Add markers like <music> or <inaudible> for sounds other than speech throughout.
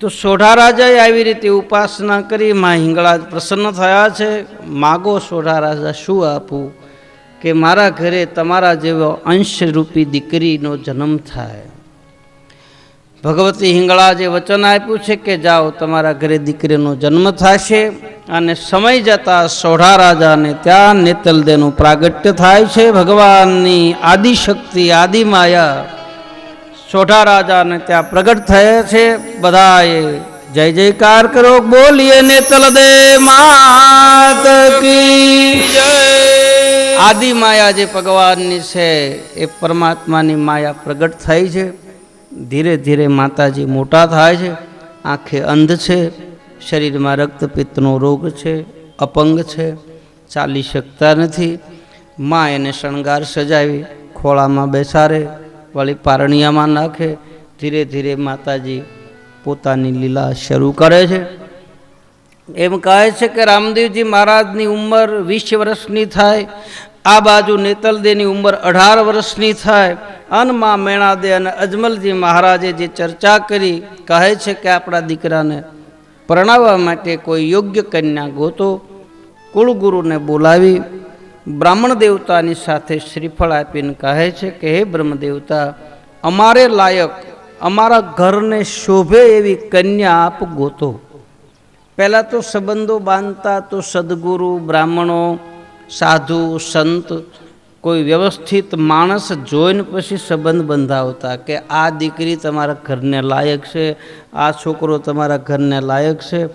તો સોઢા રાજાએ આવી રીતે ઉપાસના કરી, માં હિંગળા પ્રસન્ન થયા છે. માગો સોઢા રાજા શું આપું કે મારા ઘરે તમારા જેવો અંશરૂપી દીકરીનો જન્મ થાય? ભગવતી હિંગળાજે વચન આપ્યું છે કે જાઓ, તમારા ઘરે દીકરીનો જન્મ થશે અને સમય જતાં સોઢા રાજાને ત્યાં નેતલદેનું પ્રાગટ્ય થાય છે. ભગવાનની આદિશક્તિ, આદિમાયા સોઢા રાજાને ત્યાં પ્રગટ થયા છે. બધાએ જય જયકાર કરો, બોલીએ ને તલદે માત કી. જય આદિ માયા જે ભગવાનની છે, એ પરમાત્માની માયા પ્રગટ થઈ છે. ધીરે ધીરે માતાજી મોટા થાય છે. આંખે અંધ છે. શરીરમાં રક્તપિત્તનો રોગ છે. અપંગ છે. ચાલી શકતા નથી. મા એને શણગાર સજાવી ખોળામાં બેસાડે. વળી પારણિયામાં નાખે, ધીરે ધીરે માતાજી પોતાની લીલા શરૂ કરે છે. એમ કહે છે કે રામદેવજી મહારાજની ઉંમર વીસ વર્ષની થાય, આ બાજુ નેતલદેની ઉંમર અઢાર વર્ષની થાય અનમાં મેણાદે અને અજમલજી મહારાજે જે ચર્ચા કરી, કહે છે કે આપણા દીકરાને પરણાવવા માટે કોઈ યોગ્ય કન્યા ગોતો, કુળગુરુને બોલાવી બ્રાહ્મણ દેવતાની સાથે શ્રીફળ આપીને કહે છે કે, હે બ્રહ્મ દેવતા, અમારે લાયક, અમારા ઘરને શોભે એવી કન્યા આપ ગોતો. પહેલાં તો સંબંધો બાંધતા તો સદગુરુ, બ્રાહ્મણો, સાધુ, સંત, કોઈ વ્યવસ્થિત માણસ જોઈને પછી સંબંધ બંધાવતા કે, આ દીકરી તમારા ઘરને લાયક છે, આ છોકરો તમારા ઘરને લાયક છે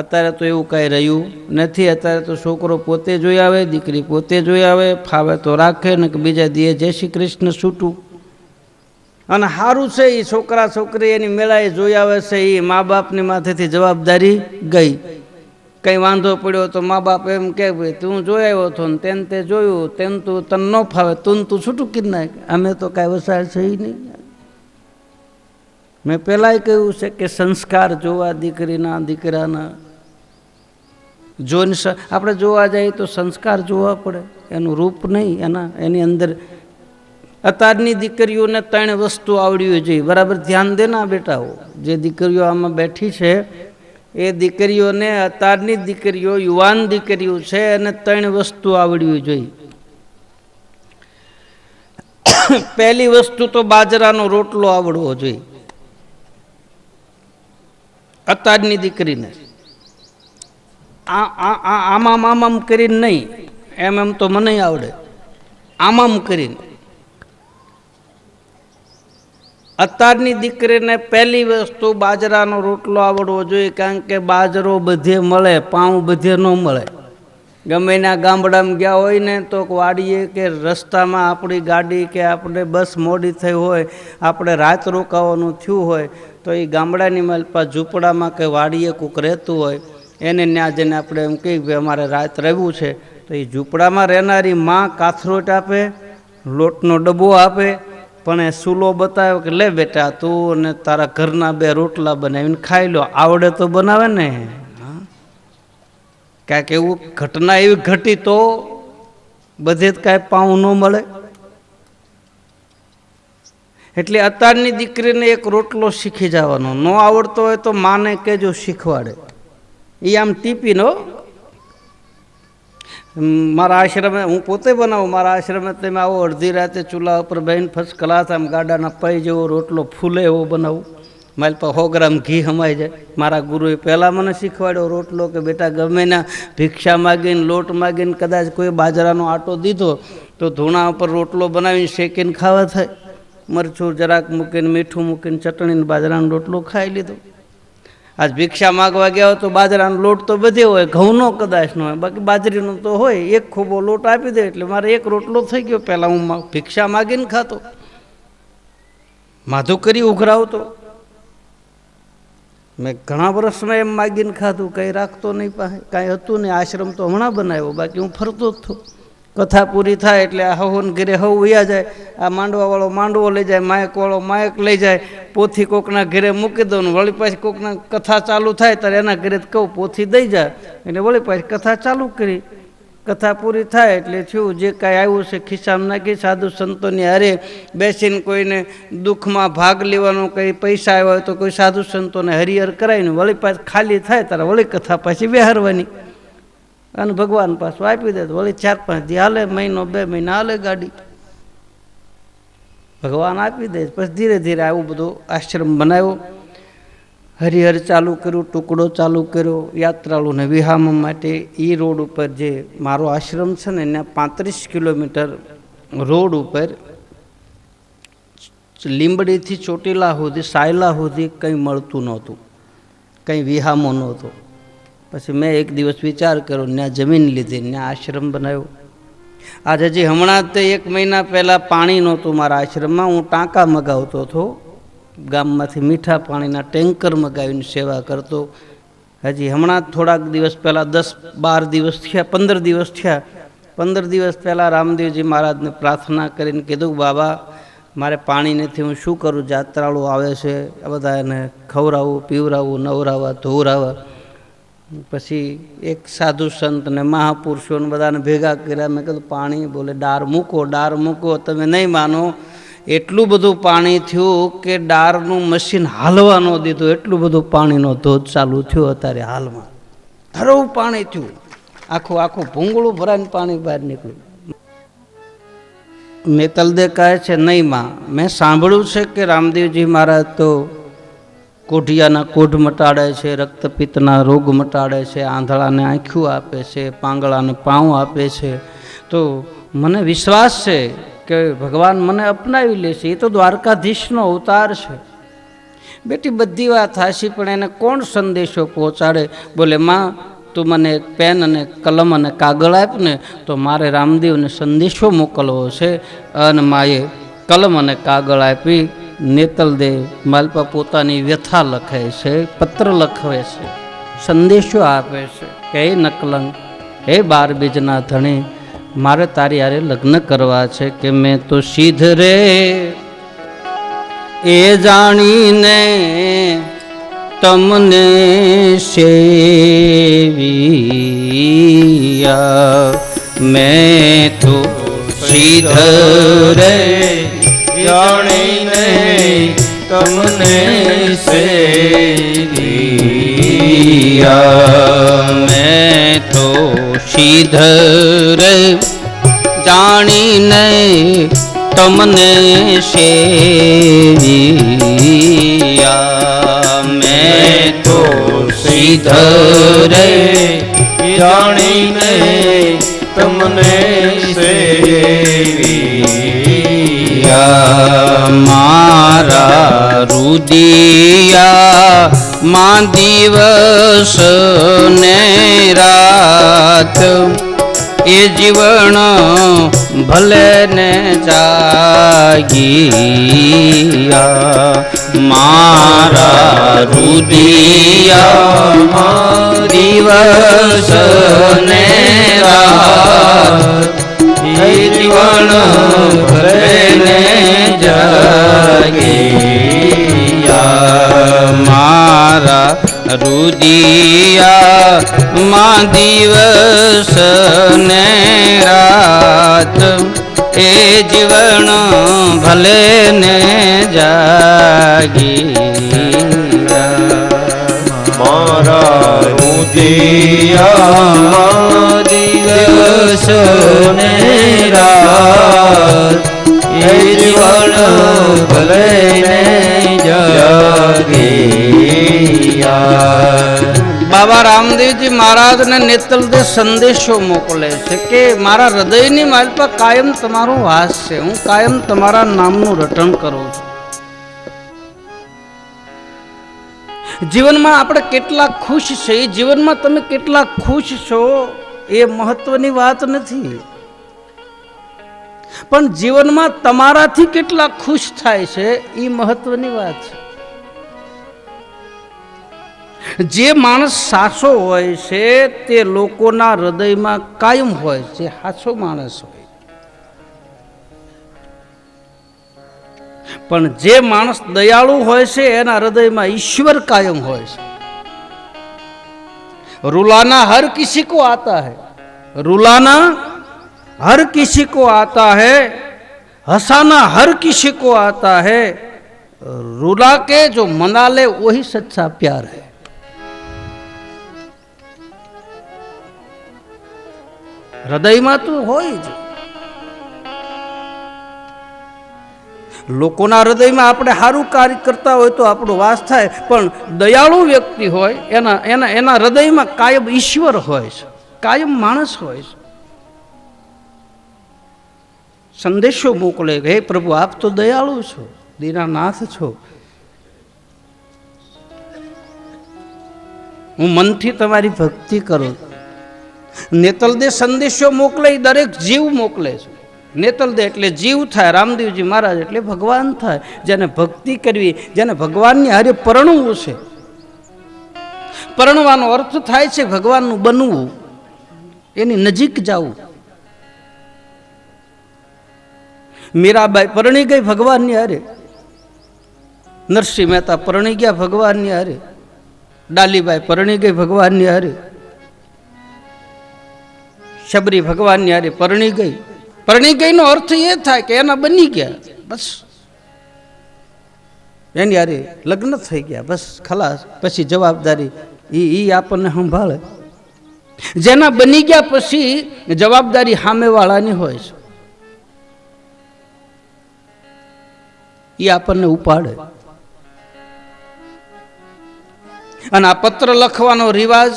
અત્યારે તો એવું કાંઈ રહ્યું નથી. અત્યારે તો છોકરો પોતે જોઈ આવે, દીકરી પોતે જોઈ આવે, ફાવે તો રાખે, ને કે બીજા દીએ જય શ્રી કૃષ્ણ છૂટું. અને સારું છે એ છોકરા છોકરી એની મેળાએ જોઈ આવે છે એ મા બાપની માથેથી જવાબદારી ગઈ. કંઈ વાંધો પડ્યો તો મા બાપ એમ કે ભાઈ, તું જોઈ આવ્યો હતો ને તેને તે જોયું તેમ તું તને ન ફાવે, તું તું છૂટું કીધ નાખ. અમે તો કાંઈ વસાય છે નહીં. મેં પહેલાંય કહ્યું છે કે સંસ્કાર જોવા દીકરીના દીકરાના જોઈને આપણે જોવા જઈએ તો સંસ્કાર જોવા પડે. એનું રૂપ નહીં, એના, એની અંદર અત્યારની દીકરીઓને ત્રણ વસ્તુ આવડવી જોઈએ. બરાબર ધ્યાન દેના બેટાઓ. જે દીકરીઓ આમાં બેઠી છે, એ દીકરીઓને અત્યારની દીકરીઓ, યુવાન દીકરીઓ છે, એને ત્રણ વસ્તુ આવડવી જોઈએ. <coughs> પહેલી વસ્તુ તો બાજરાનો રોટલો આવડવો જોઈએ. અત્યારની દીકરીને. આ, આ- આ- આમામ આમામ કરીને નહીં. એમ એમ તો મને આવડે. આમામ કરીને. અત્યારની દીકરીને પહેલી વસ્તુ બાજરાનો રોટલો આવડવો જોઈએ, કારણ કે બાજરો બધે મળે, પાઉં બધે ન મળે. ગમે એના ગામડામાં ગયા હોય ને, તો વાડીએ કે રસ્તામાં આપણી ગાડી કે આપણે બસ મોડી થઈ હોય, આપણે રાત રોકાવાનું થયું હોય, તો એ ગામડાની માલપા ઝૂંપડામાં કે વાડીએ કોક રહેતું હોય એને ત્યાં જઈને આપણે એમ કહીએ કે અમારે રાત રહેવું છે, તો એ ઝૂંપડામાં રહેનારી માં કાથરોટ આપે, લોટનો ડબ્બો આપે, પણ એ સૂલો બતાવ્યો કે લે બેટા તું અને તારા ઘરના બે રોટલા બનાવીને ખાઈ લો, આવડે તો બનાવે ને. હા કાંઈક એવું ઘટના એવી ઘટી તો બધે જ કાંઈ પાઉં ન મળે. એટલે અત્યારની દીકરીને એક રોટલો શીખી જવાનો, ન આવડતો હોય તો માને કેજો શીખવાડે. એ આમ ટીપીનો મારા આશ્રમે, હું પોતે બનાવું, મારા આશ્રમે તમે આવો અડધી રાતે ચૂલા ઉપર બહેન ફર્સ્ટ ક્લાસ આમ ગાડાના પૈ જેવો રોટલો ફૂલે એવો બનાવું. મારી પાસે સો ગ્રામ ઘી હમાઈ જાય. મારા ગુરુએ પહેલાં મને શીખવાડ્યો રોટલો કે બેટા ગમે ના ભિક્ષા માગીને, લોટ માગીને કદાચ કોઈ બાજરાનો આટો દીધો, તો ધૂણા ઉપર રોટલો બનાવીને શેકીને ખાવા થાય. મરચું જરાક મૂકીને, મીઠું મૂકીને, ચટણીને બાજરાનો રોટલો ખાઈ લીધો. આજ ભિક્ષા માગવા ગયા હોય તો બાજરાનો લોટ તો બધે હોય, ઘઉંનો કદાચ ન હોય, બાકી બાજરીનો તો હોય, એક ખોબો લોટ આપી દે એટલે મારે એક રોટલો થઈ ગયો, પહેલાં હું ભિક્ષા માગીને ખાતો. માધુ કરી ઉઘરાવતો. મેં ઘણા વર્ષમાં એમ માગીને ખાધું, કંઈ રાખતો નહીં પાસે, કાંઈ હતું નહીં, આશ્રમ તો હમણાં બનાવ્યો, બાકી હું ફરતો જ થયો કથા પૂરી થાય એટલે આ હવન ઘરે હવ ઉયા જાય, આ માંડવાવાળો માંડવો લઈ જાય, માયકવાળો માયક લઈ જાય, પોથી કોકના ઘરે મૂકી દઉં ને વળી પાછી કોકના કથા ચાલુ થાય ત્યારે એના ઘરે કહું, પોથી દઈ જાય એટલે વળી પાછી કથા ચાલુ કરી. કથા પૂરી થાય એટલે થયું, જે કાંઈ આવ્યું છે ખિસ્સામાં નાખી, સાધુ સંતોની હારે બેસીને કોઈને દુઃખમાં ભાગ લેવાનો કંઈ પૈસા આવ્યા હોય તો કોઈ સાધુ સંતોને હરિહર કરાવીને વળી પાછી ખાલી થાય ત્યારે વળી કથા પાછી બેહારવાની અને ભગવાન પાછું આપી દે વળી ચાર પાંચ દી હાલે, મહિનો, બે મહિના હાલે ગાડી. ભગવાન આપી દે, પછી ધીરે ધીરે આવું બધું આશ્રમ બનાવ્યો. હરિહર ચાલુ કર્યું, ટુકડો ચાલુ કર્યો, યાત્રાળુને વિહામ માટે એ રોડ ઉપર જે મારો આશ્રમ છે ને, એના પાંત્રીસ કિલોમીટર રોડ ઉપર લીંબડીથી ચોટીલા સુધી, સાયલા સુધી કંઈ મળતું નહોતું. કંઈ વિહામો નહોતો. પછી મેં એક દિવસ વિચાર કર્યો ત્યાં જમીન લીધી ત્યાં આશ્રમ બનાવ્યો. આજે હજી હમણાં તે એક મહિના પહેલાં પાણી નહોતું મારા આશ્રમમાં, હું ટાંકા મગાવતો હતો. ગામમાંથી મીઠા પાણીના ટેન્કર મગાવીને સેવા કરતો. હજી હમણાં થોડાક દિવસ પહેલાં, દસ બાર દિવસ થયા, પંદર દિવસ થયા. પંદર દિવસ પહેલાં રામદેવજી મહારાજને પ્રાર્થના કરીને કીધું, બાબા, મારે પાણી નથી, હું શું કરું? જાત્રાળુ આવે છે બધા એને ખવડાવવું પીવરાવવું નવરાવવા ધોવરાવવા પછી એક સાધુ સંત ને મહાપુરુષોને બધાને ભેગા કર્યા. મેં કીધું, પાણી બોલે, ડાર મૂકો ડાર મૂકો, તમે નહીં માનો. એટલું બધું પાણી થયું કે ડારનું મશીન હાલવા ન દીધું. એટલું બધું પાણીનો ધોધ ચાલુ થયો અત્યારે હાલમાં. ધરવું પાણી થયું. આખું આખું ભૂંગળું ભરાઈને પાણી બહાર નીકળ્યું. મેતલદે કહે છે, નહીં માં. મેં સાંભળ્યું છે કે રામદેવજી મહારાજ તો કોઢિયાના કોઢ મટાડે છે, રક્તપિત્તના રોગ મટાડે છે, આંધળાને આંખ્યું આપે છે, પાંગળાને પાઉં આપે છે. તો મને વિશ્વાસ છે કે ભગવાન મને અપનાવી લેશે એ તો દ્વારકાધીશનો અવતાર છે. બેટી, બધી વાત હાશી પણ એને કોણ સંદેશો પહોંચાડે? બોલે, માં, તું મને એક પેન અને કલમ અને કાગળ આપ ને, તો મારે રામદેવને સંદેશો મોકલવો છે અને માએ કલમ અને કાગળ આપી નેતલદેવ માલપા પોતાની વ્યથા લખે છે, પત્ર લખવે છે, સંદેશો આપે છે. કે હે નકલંગ હે બાર બીજના ધણી, મારે તારી યારે લગ્ન કરવા છે કે મેં તો સીધ રે. એ જાણીને તમને સેવિયા. મેં તો સીધ રે. જાણીને તમને મેં તો સિદ્ધ રે જાણીને તમને સેવિયા મેં તો સિદ્ધ રે જાણીને તમને સેવિયા મારા રુદિયા, માં દિવસ ને રાત, એ જીવન ભલે ને જાગિયા, મારા રુદિયા દિવસ ને રાત જીવન ભરેને જાગિયા. મારા રુદિયા, મા દિવસ ને રાત, એ જીવન ભલે ને જાગી મારા રુદિયા દિવસ ને એ જીવન ભલે બાબા રામદેવજી મહારાજને નેતલદે સંદેશો મોકલે છે કે મારા હૃદયની માલ પર કાયમ તમારો વાસ છે. હું કાયમ તમારા નામનું રટણ કરું છું. જીવનમાં આપણે કેટલા ખુશ છે જીવનમાં તમે કેટલા ખુશ છો? એ મહત્વની વાત નથી. પણ જીવનમાં તમારાથી કેટલા ખુશ થાય છે, એ મહત્વની વાત છે. જે માણસ સાચો હોય છે, તે લોકોના હૃદયમાં કાયમ હોય છે સાચો માણસ હોય. પણ જે માણસ દયાળુ હોય છે, એના હૃદયમાં ઈશ્વર કાયમ હોય છે. રૂલાના હર કિસી કો આતા હૈ. રૂલાના हर किसी को आता है हंसाना हर किसी को आता है रुला के जो मना ले वही सच्चा प्यार है હૃદયમાં તો હોય જ લોકોના હૃદયમાં આપણે સારું કાર્ય કરતા હોય તો આપણો વાસ થાય પણ દયાળુ વ્યક્તિ હોય એના એના એના હૃદયમાં કાયમ ઈશ્વર હોય છે કાયમ માણસ હોય છે સંદેશો મોકલે હે પ્રભુ, આપ તો દયાળુ છો, દીનાનાથ છો. હું મનથી તમારી ભક્તિ કરું નેતલદે સંદેશો મોકલે દરેક જીવ મોકલે છે. નેતલદે એટલે જીવ થાય, રામદેવજી મહારાજ એટલે ભગવાન થાય. જેને ભક્તિ કરવી, જેને ભગવાનની હારે પરણવું છે. પરણવાનો અર્થ થાય છે ભગવાનનું બનવું, એની નજીક જવું. મીરાબાઈ પરણી ગઈ ભગવાનની હારે. નરસિંહ મહેતા પરણી ગયા ભગવાનની હારે. ડાલીબાઈ પરણી ગઈ ભગવાનની હારે. શબરી ભગવાનની હારે પરણી ગઈ. પરણી ગઈનો અર્થ એ થાય કે એના બની ગયા. બસ. એની હારે લગ્ન થઈ ગયા. બસ, ખલાસ. પછી જવાબદારી એ એ આપણને સંભાળે. જેના બની ગયા પછી જવાબદારી સામેવાળાની હોય છે. એ આપણને ઉપાડે. અને આ પત્ર લખવાનો રિવાજ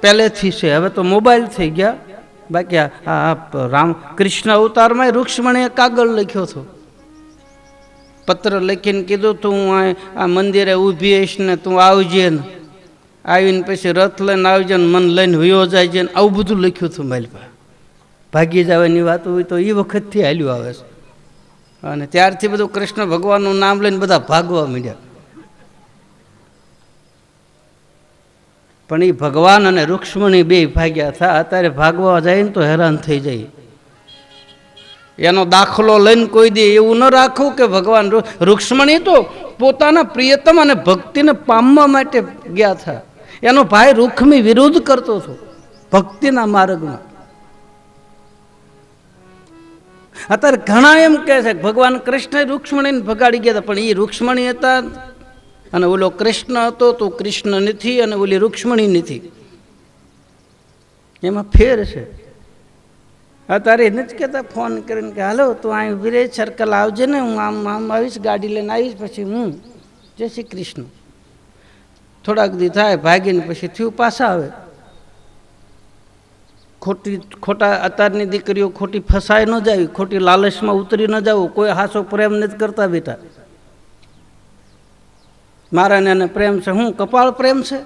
પહેલેથી છે. હવે તો મોબાઈલ થઈ ગયા. બાકી આ રામ કૃષ્ણ અવતારમાં રૂક્ષ્મણીએ કાગળ લખ્યો હતો. પત્ર લખીને કીધું, તું આ મંદિરે ઊભી હઈશ ને તું આવજે ને. આવીને પછી રથ લઈને આવજે ને મન લઈને વયો જાય છે ને આવું બધું લખ્યું હતું મારી પાસે. ભાગી જવાની વાત હોય તો એ વખતથી હાલ્યું આવે છે. અને ત્યારથી બધું કૃષ્ણ ભગવાનનું નામ લઈને બધા ભાગવા માંડ્યા. પણ એ ભગવાન અને રૂક્ષ્મણી બે ભાગ્યા થા. અત્યારે ભાગવા જાય ને તો હેરાન થઈ જાય. એનો દાખલો લઈને કોઈ દે એવું ન રાખવું કે ભગવાન રુક્ષ્મણી તો પોતાના પ્રિયતમ અને ભક્તિને પામવા માટે ગયા હતા એનો ભાઈ રૂખમી વિરોધ કરતો હતો, ભક્તિના માર્ગમાં. અત્યારે ઘણા એમ કહે છે ભગવાન કૃષ્ણ રૂક્ષ્મણીને ભગાડી ગયા હતા, પણ એ રૂક્ષ્મણી હતા અને ઓલો કૃષ્ણ હતો તો કૃષ્ણ નથી અને ઓલી રૂક્ષ્મણી નથી. એમાં ફેર છે. અત્યારે નથી કહેતા ફોન કરીને કે, હાલો, તું અહીં વિરેજ સર્કલ આવજે ને, હું આમ આમ આવીશ, ગાડી લઈને આવીશ, પછી હું. જય શ્રી કૃષ્ણ. થોડાક દી થાય, ભાગીને પછી થયું પાછા આવે. ખોટી, ખોટા અત્યારની દીકરીઓ ખોટી ફસાઈ ન જાવી ખોટી લાલચમાં ઉતરી ન જવું કોઈ હાસો પ્રેમ નથી કરતા બેટા. મારાને એને પ્રેમ છે. હું કપાળ પ્રેમ છે?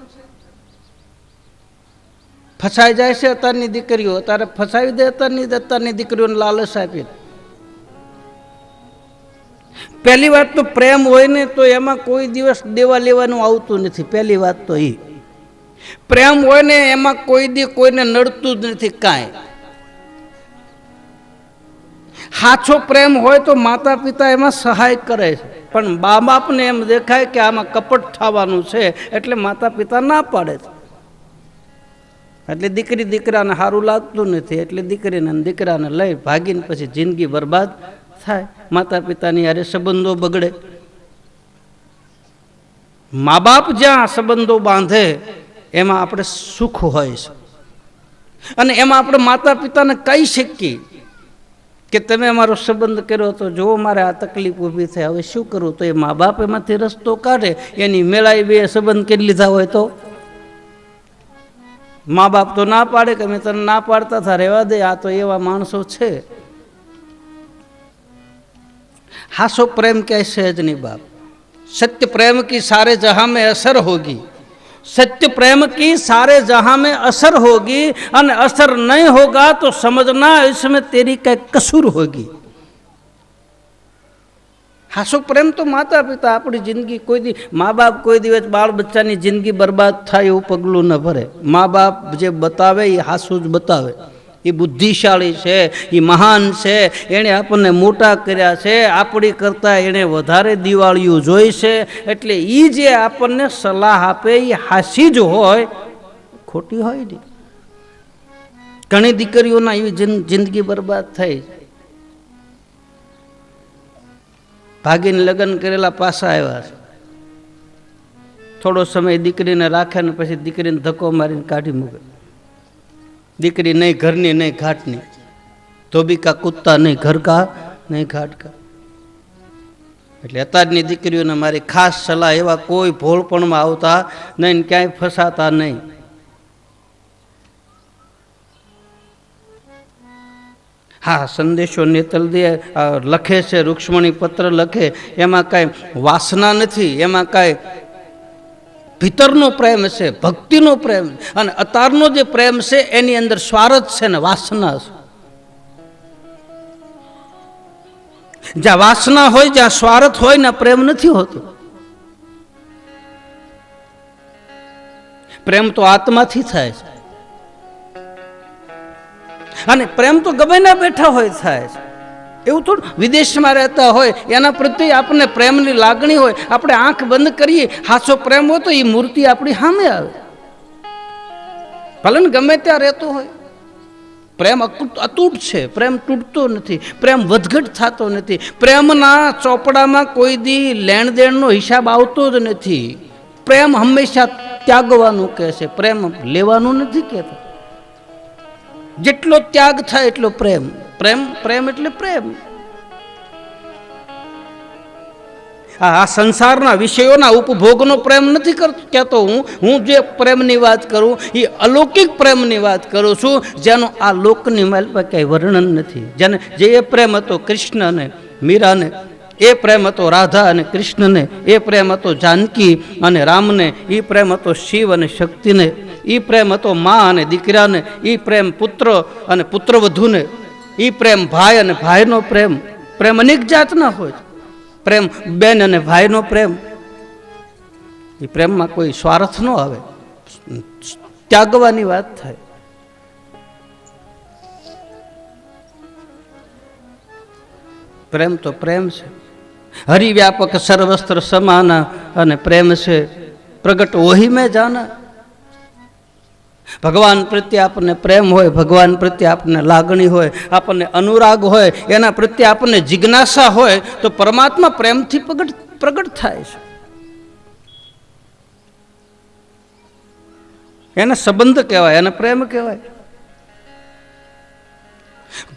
ફસાઈ જાય છે અત્યારની દીકરીઓ. અત્યારે ફસાવી દે અત્યારની અત્યારની દીકરીઓને લાલચ આપી. પહેલી વાત તો પ્રેમ હોય ને તો એમાં કોઈ દિવસ દેવા લેવાનું આવતું નથી. પહેલી વાત તો એ પ્રેમ હોય ને એમાં કોઈ દી કોઈને નડતું જ નથી કાંઈ. સાચો પ્રેમ હોય તો માતા પિતા એમાં સહાય કરે છે. પણ બા બાપને એમ દેખાય કે આમાં કપટ થવાનું છે એટલે માતા પિતા ના પાડે છે. એટલે દીકરી દીકરાને સારું લાગતું નથી, એટલે દીકરીને દીકરાને લઈ ભાગીને પછી જિંદગી બરબાદ થાય માતા પિતાની હારે સંબંધો બગડે. મા બાપ જ્યાં સંબંધો બાંધે એમાં આપણે સુખ હોય છે અને એમાં આપણે માતા પિતાને કહી શકીએ કે તમે અમારો સંબંધ કર્યો તો જો મારે આ તકલીફ ઊભી થઈ હવે શું કરવું તો એ મા બાપ એમાંથી રસ્તો કાઢે એની મેળાએ બે સંબંધ કરી લીધા હોય તો મા બાપ તો ના પાડે કે મેં તને ના પાડતા હતા રહેવા દે આ તો એવા માણસો છે हासो प्रेम कैसे है नहीं बाप सत्य प्रेम की सारे जहां में असर होगी सत्य प्रेम की सारे जहां में असर होगी और असर नहीं होगा तो समझना इसमें तेरी कई कसूर होगी હાસો પ્રેમ તો માતા પિતા આપણી જિંદગી કોઈ દી મા બાપ કોઈ દિવસ બાળ બચ્ચાની જિંદગી બરબાદ થાય એવું પગલું ન ભરે મા બાપ જે બતાવે એ હાસું જ બતાવે એ બુદ્ધિશાળી છે, એ મહાન છે, એણે આપણને મોટા કર્યા છે, આપણી કરતાં એણે વધારે દિવાળીઓ જોઈ છે, એટલે એ જે આપણને સલાહ આપે એ હાસી જ હોય, ખોટી હોય નહીં ઘણી દીકરીઓના એવી જિંદગી બરબાદ થઈ. ભાગીને લગ્ન કરેલા પાસા આવ્યા છે. થોડો સમય દીકરીને રાખે ને પછી દીકરીને ધક્કો મારીને કાઢી મૂકે. દીકરી નહીં ઘરની, નહીં ઘાટની ધોબી કા કૂદતા નહીં ઘર કા નહીં ઘાટ કા એટલે અત્યારની દીકરીઓને મારી ખાસ સલાહ, એવા કોઈ ભોળપણમાં આવતા નહીં ક્યાંય ફસાતા નહીં. હા, સંદેશો નેતલ દે લખે છે, રૂક્ષ્મણી પત્ર લખે. એમાં કાંઈ વાસના નથી, એમાં કાંઈ ભીતરનો પ્રેમ છે, ભક્તિનો પ્રેમ અને અતારનો જે પ્રેમ છે, એની અંદર સ્વાર્થ છે ને વાસના છે. જ્યાં વાસના હોય, જ્યાં સ્વાર્થ હોય ને પ્રેમ નથી હોતો. પ્રેમ તો આત્માથી થાય છે. અને પ્રેમ તો ગમે ના બેઠા હોય થાય છે. એવું થોડું વિદેશમાં રહેતા હોય, એના પ્રત્યે આપણને પ્રેમની લાગણી હોય, આપણે આંખ બંધ કરીએ, હાસો પ્રેમ હોય તો એ મૂર્તિ આપણી સામે આવે. ભલે ગમે ત્યાં રહેતો હોય. પ્રેમ અતૂટ છે, પ્રેમ તૂટતો નથી, પ્રેમ વધઘટ થતો નથી, પ્રેમના ચોપડામાં કોઈ દી લેણ દેણનો હિસાબ આવતો જ નથી. પ્રેમ હંમેશા ત્યાગવાનું કહે છે, પ્રેમ લેવાનું નથી કહેતો. જેટલો ત્યાગ થાય એટલો પ્રેમ. પ્રેમ પ્રેમ એટલે પ્રેમ. આ સંસારના વિષયોના ઉપભોગનો પ્રેમ નથી કરતો કહેતો હું. હું જે પ્રેમની વાત કરું, એ અલૌકિક પ્રેમની વાત કરું છું. જેનું આ લોકની માલમાં ક્યાંય વર્ણન નથી. જેને જે એ પ્રેમ હતો કૃષ્ણને, મીરાને, એ પ્રેમ હતો રાધા અને કૃષ્ણને, એ પ્રેમ હતો જાનકી અને રામને, એ પ્રેમ હતો શિવ અને શક્તિને, એ પ્રેમ હતો મા અને દીકરાને, એ પ્રેમ પુત્ર અને પુત્રવધુને એ પ્રેમ ભાઈ અને ભાઈનો પ્રેમ. પ્રેમ અનેક જાતના હોય પ્રેમ બેન અને ભાઈનો પ્રેમ. એ પ્રેમમાં કોઈ સ્વાર્થ ન આવે. ત્યાગવાની વાત થાય. પ્રેમ તો પ્રેમ છે. હરિવ્યાપક સર્વસ્ત્ર સમાના અને પ્રેમ છે. પ્રગટ ઓહી જાના ભગવાન પ્રત્યે આપણને પ્રેમ હોય, ભગવાન પ્રત્યે આપણને લાગણી હોય, આપણને અનુરાગ હોય, એના પ્રત્યે આપણને જિજ્ઞાસા હોય, તો પરમાત્મા પ્રેમથી પ્રગટ પ્રગટ થાય છે. એને સંબંધ કહેવાય, એને પ્રેમ કહેવાય.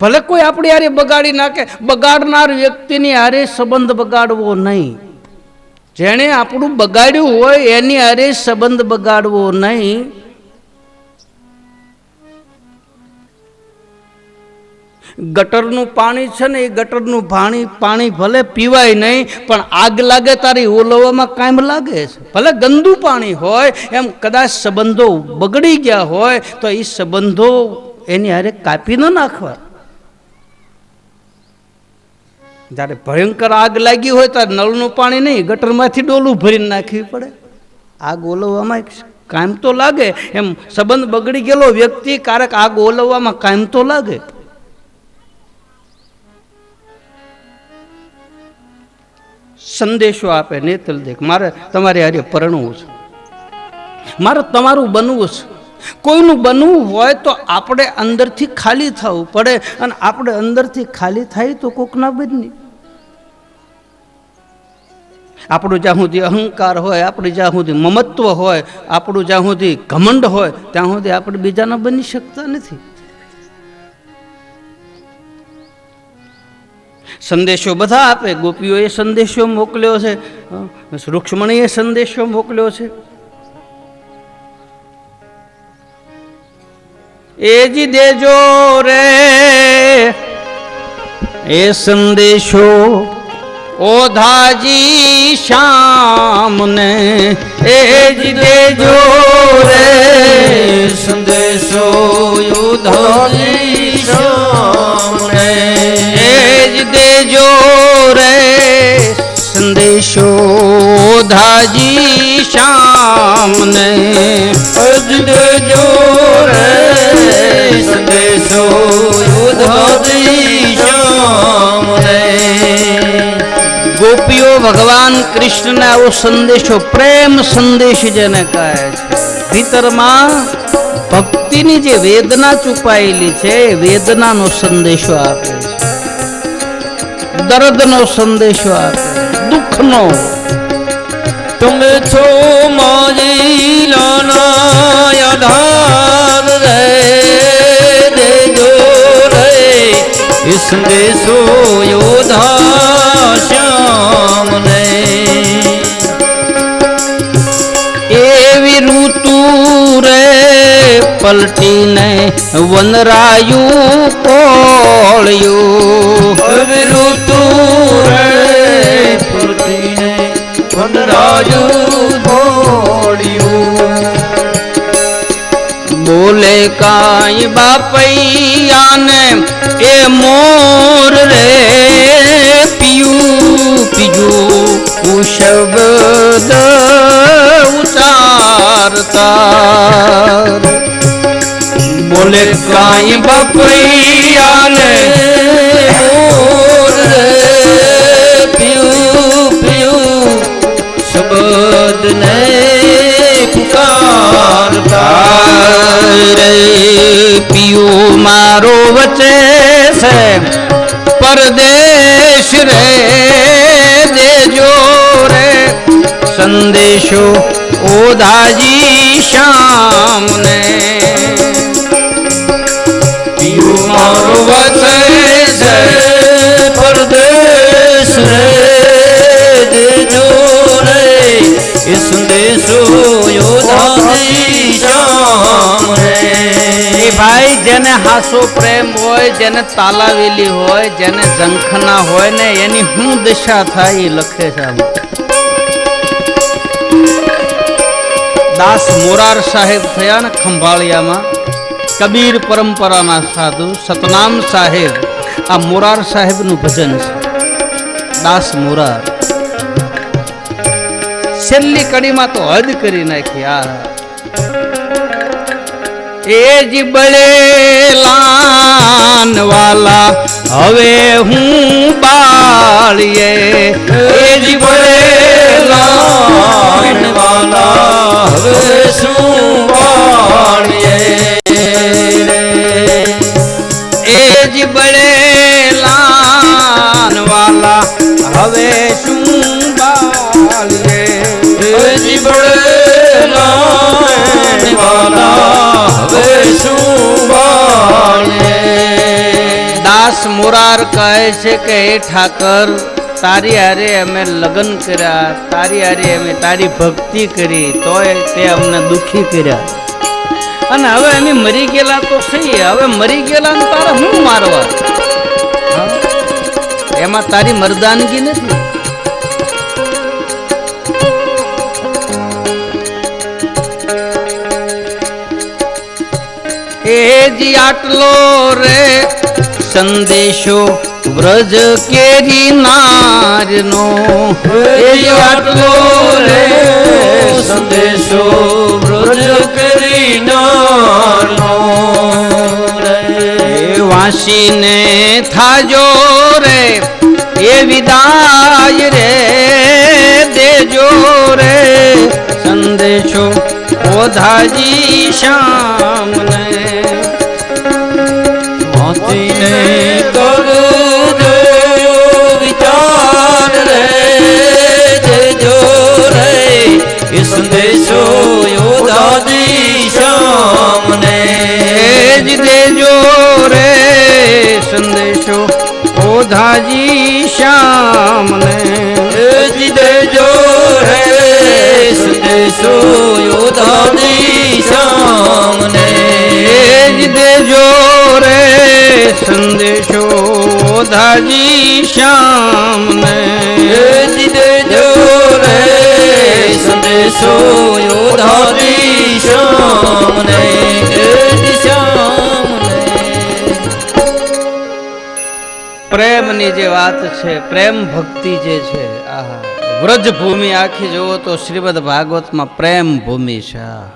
ભલે કોઈ આપણી હારે બગાડી નાખે, બગાડનાર વ્યક્તિની હારે સંબંધ બગાડવો નહીં. જેણે આપણું બગાડ્યું હોય, એની હારે સંબંધ બગાડવો નહીં. ગટરનું પાણી છે ને એ ગટરનું પાણી પાણી ભલે પીવાય નહીં, પણ આગ લાગે તારી ઓલવવામાં કાયમ લાગે છે. ભલે ગંદુ પાણી હોય, એમ કદાચ સંબંધો બગડી ગયા હોય, તો એ સંબંધો એની હારે કાપી ન નાખવા. જ્યારે ભયંકર આગ લાગી હોય, ત્યારે નળનું પાણી નહીં, ગટરમાંથી ડોલું ભરીને નાખવી પડે. આગ ઓલવવામાં કાયમ તો લાગે. એમ સંબંધ બગડી ગયેલો વ્યક્તિ, ક્યારેક આગ ઓલવવામાં કાયમ તો લાગે. સંદેશો આપે નેતલ દેખ મારે તમારે હારે પરણવું છે. મારે તમારું બનવું છે. કોઈનું બનવું હોય તો આપણે અંદરથી ખાલી થવું પડે અને આપણે અંદરથી ખાલી થાય તો કોકના બની આપણું જ્યાં સુધી અહંકાર હોય, આપણે જ્યાં સુધી મમત્વ હોય, આપણું જ્યાં સુધી ઘમંડ હોય, ત્યાં સુધી આપણે બીજાના બની શકતા નથી. સંદેશો બધા આપે. ગોપીઓએ સંદેશો મોકલ્યો છે. રૂક્ષ્મણીએ સંદેશો મોકલ્યો છે. એ જ દેજો રે, એ સંદેશો ઓધાજી શ્યામને. એ જ દેજો રે, સંદેશો યુદ્ધની શામને એ જ દેજો રે સંદેશો ઓધાજી શ્યામને અજ દેજો રે સંદેશો યુદ્ધની શામને ગોપીઓ ભગવાન કૃષ્ણને આવો સંદેશો પ્રેમ સંદેશ જેને કહે છે. ભીતરમાં ભક્તિની જે વેદના છુપાયેલી છે, એ વેદનાનો સંદેશો આપે દર્દનો સંદેશો આપે દુઃખનો. તમે છો મારી લાના આધાર રે દેજો રે. સંદેશો યોધા શ્યામને એવી પલટીને વનરાયું કોળ્યું ઋતુ બોલે કાંઈ બાપૈયાને એ મોર રે પિયું પીજું શબ્દ ઉચારતા બોલે કાંઈ બાપૈયાને મોર પીયું પીયું શબ્દ ને પુકારતા રે પિયું મારો વચે છે પરદેશ રે, દેજો રે. સંદેશો ઓધાજી શ્યામને. ભાઈ, જેને હાસો પ્રેમ હોય, જેને તાલાવેલી હોય, જેને ઝંખના હોય ને એની હું દિશા થાય એ લખે છે દાસ મોરાર સાહેબ થયા ને ખંભાળિયામાં. કબીર પરંપરાના સાધુ, સતનામ સાહેબ, આ મોરાર સાહેબનું ભજન છે. દાસ મોરાર. છેલ્લી કડીમાં તો હદ કરી નાખી આ. એ જ બળેલાન વાલા હવે હું બાળીએ. એ જ બળેલાન કહે છે કે, હે ઠાકર, તારી હારે અમે લગ્ન કર્યા, તારી હારે અમે તારી ભક્તિ કરી, તોય તે અમને દુઃખી કર્યા. અને હવે એની મરી ગયેલા તો સહી, હવે મરી ગયેલા ને તારે હું મારવા? એમાં તારી મરદાનગી નથી? એ જી આટલો રે સંદેશો વ્રજ કેરી નારનો આટલો રે સંદેશો વ્રજ કેરી રે. એ થાજો રે, એ વિદાય રે, દેજો રે. સંદેશો ઓધાજી શ્યામને. મોતીને ઓધાજી શ્યામને એજી દેજો રે સંદેશો યોદાદી શામને એ જ દેજો રે સંદેશો ઓધાજી શ્યામને એજી દેજો રે સંદેશો યોદાદી શ્યામ એજી પ્રેમની જે વાત છે, પ્રેમ ભક્તિ જે છે, આહા વ્રજ ભૂમિ આખી જુઓ તો શ્રીમદ ભાગવતમાં પ્રેમ ભૂમિ છે.